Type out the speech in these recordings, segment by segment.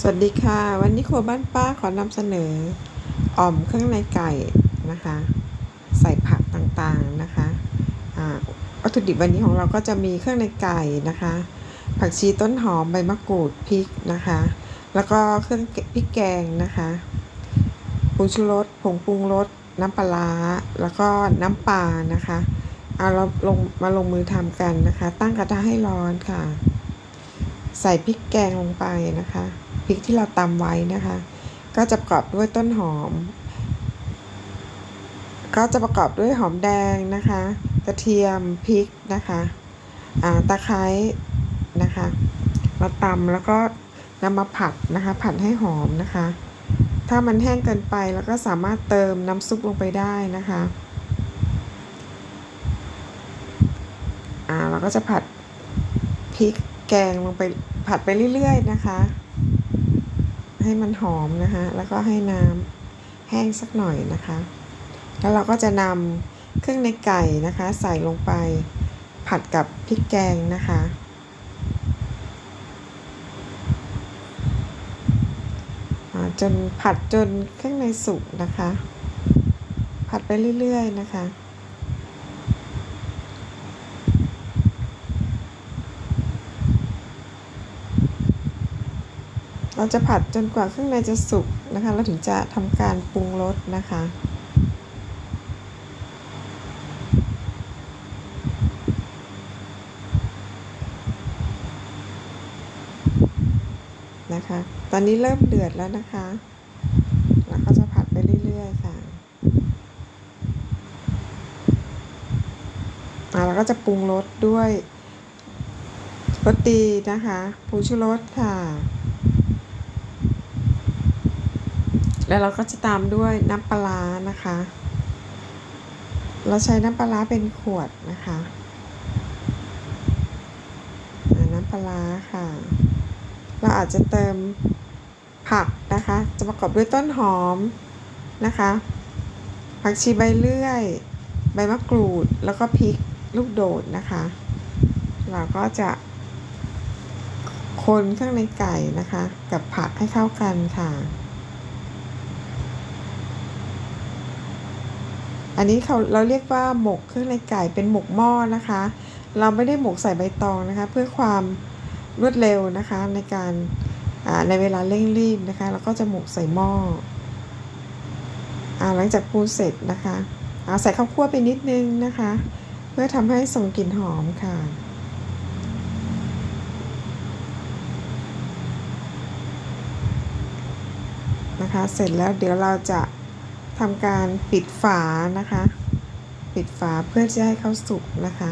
สวัสดีค่ะ วันนี้ครัวบ้านป้าขอนำเสนออ่อมเครื่องในไก่นะคะ ใส่ผักต่างๆนะคะอ่าวัตถุดิบวันนี้ของเราก็จะมีเครื่องในไก่นะคะ ผักชีต้นหอมใบมะกรูดพริกนะคะ แล้วก็เครื่องพริกแกงนะคะผงชูรสผงปรุงรสน้ำปลาร้าแล้วก็น้ำปลานะคะเอาเราลงมาลงมือทำกันนะคะ ตั้งกระทะให้ร้อนค่ะ ใส่พริกแกงลงไปนะคะ พริกที่เราตำไว้นะคะ ก็จะประกอบด้วยต้นหอม ก็จะประกอบด้วยหอมแดงนะคะ กระเทียมพริกนะคะตะไคร้นะคะมาตำแล้วก็นำมาผัดนะคะ ผัดให้หอมนะคะ ถ้ามันแห้งเกินไปแล้วก็สามารถเติมน้ำซุปลงไปได้นะคะอ่าเราก็จะผัดพริกแกงลงไปผัดไปเรื่อยๆนะคะ ให้มันหอมนะคะแล้วก็ให้น้ำแห้งสักหน่อยนะคะ แล้วเราก็จะนำเครื่องในไก่นะคะ ใส่ลงไปผัดกับพริกแกงนะคะ จนผัดจนเครื่องในสุกนะคะ ผัดไปเรื่อยๆนะคะ เราจะผัดจนกว่าเครื่องในจะสุกนะคะเราถึงจะทำการปรุงรสนะคะ นะคะ ตอนนี้เริ่มเดือดแล้วนะคะเราก็จะผัดไปเรื่อยๆค่ะอ่าเราก็จะปรุงรสด้วยรสดีนะคะผงชูรสค่ะ แล้วเราก็จะตามด้วยน้ำปลานะคะ เราใช้น้ำปลาเป็นขวดนะคะน้ำปลาร้าค่ะ เราอาจจะเติมผักนะคะ จะประกอบด้วยต้นหอมนะคะ ผักชีใบเลื่อย ใบมะกรูด แล้วก็พริกลูกโดดนะคะ เราก็จะคนเครื่องในไก่นะคะ กับผักให้เข้ากันค่ะ อันนี้เขาเราเรียกว่าหมกเครื่องในไก่เป็นหมกหม้อนะคะ เราไม่ได้หมกใส่ใบตองนะคะ เพื่อความรวดเร็วนะคะในการในเวลาเร่งรีบนะคะเราก็จะหมกใส่หม้ออหลังจากปรุงเสร็จนะคะเอาใส่ข้าวคั่วไปนิดนึงนะคะ เพื่อทำให้ส่งกลิ่นหอมค่ะนะคะ เสร็จแล้วเดี๋ยวเราจะ ทำการปิดฝานะคะ ปิดฝาเพื่อจะให้เขาสุกนะคะ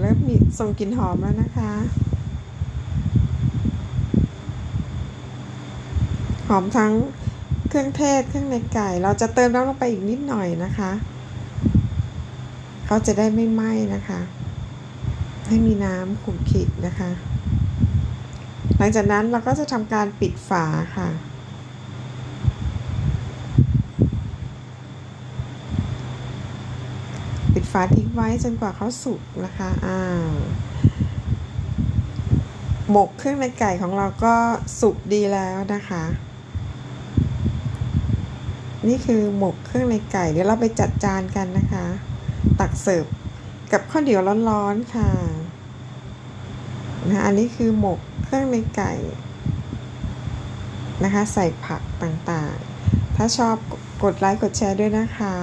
เริ่มมีส่งกลิ่นหอมแล้วนะคะ หอมทั้งเครื่องเทศเครื่องในไก่ เราจะเติมน้ำลงไปอีกนิดหน่อยนะคะ เขาจะได้ไม่ไหม้นะคะ ให้มีน้ำขุ่นขิดนะคะ หลังจากนั้นเราก็จะทำการปิดฝาค่ะ ปิดฝาทิ้งไว้จนกว่าเขาสุกนะคะอ่าหมกเครื่องในไก่ของเราก็สุกดีแล้วนะคะ นี่คือหมกเครื่องในไก่เดี๋ยวเราไปจัดจานกันนะคะ ตักเสิร์ฟ กับข้าวเหนียวร้อนๆค่ะนะอันนี้คือหมกเครื่องในไก่นะคะ ใส่ผักต่างๆ ถ้าชอบกดไลค์กดแชร์ด้วยนะคะ